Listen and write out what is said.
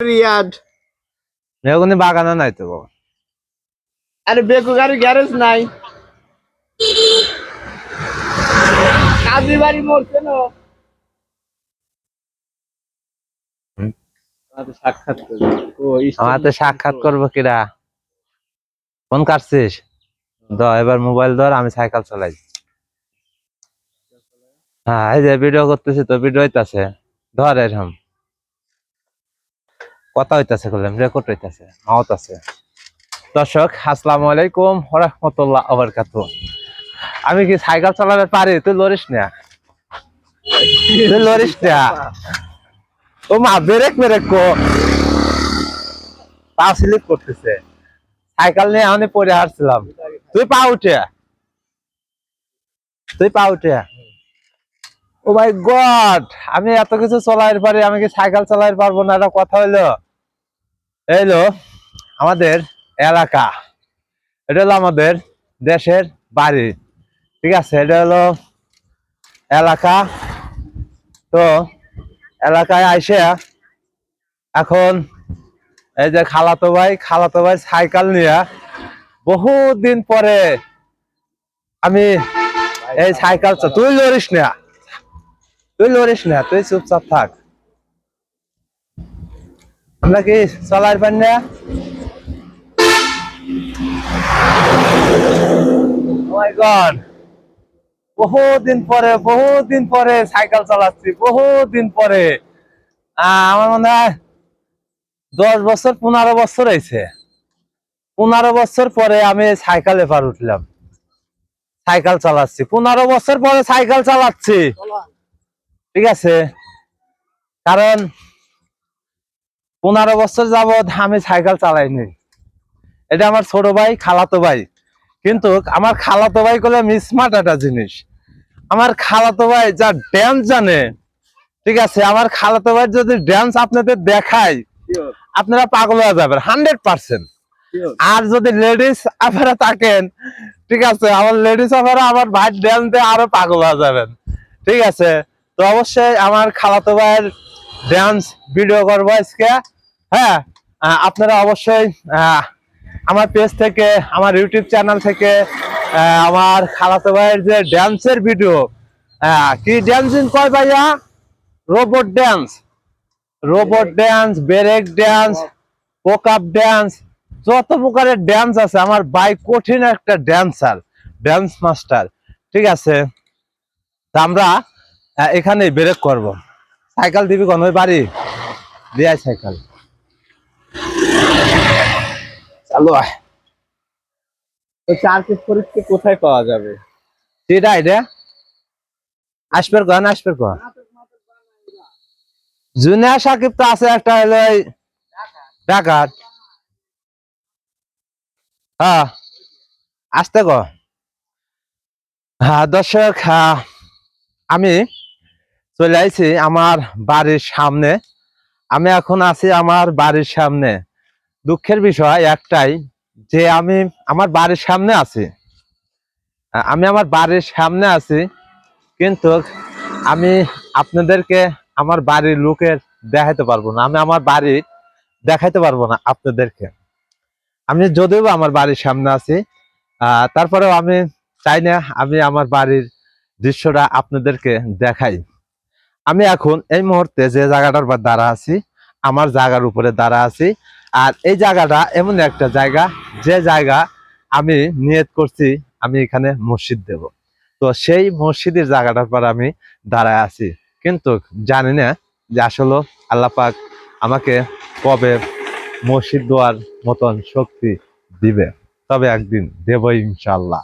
রিয়াদ। মেহগুনি নাই তো বাবা। আরে বেকু গাড়ি গ্যারেজ নাই। কাজী বাড়ি মরছে না। সাক্ষাৎ আমার তো সাক্ষাৎ করব কিরা? ফোন কাটছিস? দ এবার মোবাইল ধর আমি সাইকেল চালাই। হ্যাঁ এই যে ভিডিও করতেছি তো ভিডিও ধর এরকম। কথা হইতাছে করলাম রেকর্ড হইতাছে মাউত আছে। দর্শক আসসালামু আলাইকুম রহমতুল্লাহ আবরকাত আমি কি সাইকেল চালাতে পারি? তুই লরিস না? তুই লরিস না? ও মা, বেরেক বেরেক কো। পা স্লিপ করতেছে। সাইকেল নিয়ে আমি পড়ে হারছিলাম তুই পা উঠে। তুই পা উঠে। ও মাই গড, আমি এত কিছু চলাইতে পারি, আমি কি সাইকেল চালাইতে পারব না? এটা কথা হইল এইলো আমাদের এলাকা, এটা হলো আমাদের দেশের বাড়ি, ঠিক আছে? এটা হলো এলাকা। তো এলাকায় আইসে এখন এই যে খালাতো ভাই খালাতো ভাই সাইকেল নিয়ে বহুত দিন পরে আমি এই সাইকেল তুই লড়িস না। তুই লড়িস না, তুই চুপচাপ থাক। আমরা পারি না? মাই গড বহুত দিন পরে বহুত দিন পরে সাইকেল চালাচ্ছি বহুত দিন পরে আমার মনে হয় দশ বছর, পনেরো বছর হয়েছে। পনেরো বছর পরে আমি সাইকেলে পার উঠলাম। সাইকেল চালাচ্ছি। পনেরো বছর পরে সাইকেল চালাচ্ছি। ঠিক আছে? কারণ পনেরো বছর যাবৎ আমি সাইকেল চালাইনি এটা আমার ছোট ভাই খালাতো ভাই। কিন্তু আমার খালাতো ভাই করলে মিসমার্ট একটা জিনিস। আমার খালাতো ভাই যা ড্যান্স জানে ঠিক আছে? আমার খালাতো ভাই যদি ড্যান্স আপনাদের দেখায় আপনারা পাগল হয়ে যাবেন হান্ড্রেড পার্সেন্ট। আর যদি লেডিস আপনারা থাকেন ঠিক আছে? আমার লেডিস আপনারা আমার ভাই ড্যান্স দিয়ে আরও পাগল হয়ে যাবেন। ঠিক আছে? তো অবশ্যই আমার খালাতো ভাইয়ের ড্যান্স ভিডিও করব আজকে। হ্যাঁ আপনারা অবশ্যই আমার পেজ থেকে আমার ইউটিউব চ্যানেল থেকে আমার খালাতো ভাইয়ের যে ড্যান্সের ভিডিও কি ড্যান্সিং কয় ভাইয়া? Robot dance robot dance break dance pop up dance যত প্রকারের ড্যান্স আছে আমার বাই কঠিন একটা ড্যান্সার ড্যান্স মাস্টার ঠিক আছে? তা আমরা এখানে ব্রেক করব। সাইকেল দিবি কোন? ওই বাড়ি। দিয়ে সাইকেল। চালু তো চার পিস পরীক্ষা কোথায় পাওয়া যাবে? সেটা এটা আসবের কন? আসবের কন? জুনিয়া সাকিব তো আছে একটা হলো ডাকাত হ্যাঁ আসতে ক। হ্যাঁ দর্শক হ্যাঁ, আমি চলে আইছি আমার বাড়ির সামনে। আমি এখন আছি আমার বাড়ির সামনে। দুঃখের বিষয় একটাই যে আমি আমার বাড়ির সামনে আছি। আমি আমার বাড়ির সামনে আছি, কিন্তু আমি আপনাদেরকে আমার বাড়ির লোকের দেখাইতে পারব না। আমি আমার বাড়ি দেখাইতে পারব না আপনাদেরকে। আমি যদিও আমার বাড়ির সামনে আছি তারপরেও আমি চাই না আমি আমার বাড়ির দৃশ্যটা আপনাদেরকে দেখাই। আমি এখন এই মুহূর্তে যে জায়গাটার উপর দাঁড়া আছি, আমার জায়গার উপরে দাঁড়া আছি। আর এই জায়গাটা এমন একটা জায়গা, যে জায়গা আমি নিয়ত করছি আমি এখানে মসজিদ দেব। তো সেই মসজিদের জায়গাটার পর আমি দাঁড়ায় আছি। কিন্তু জানি না যে আসলে আল্লাহ পাক আমাকে কবে মসজিদ দেওয়ার মতন শক্তি দিবে। তবে একদিন দেব ইনশাল্লাহ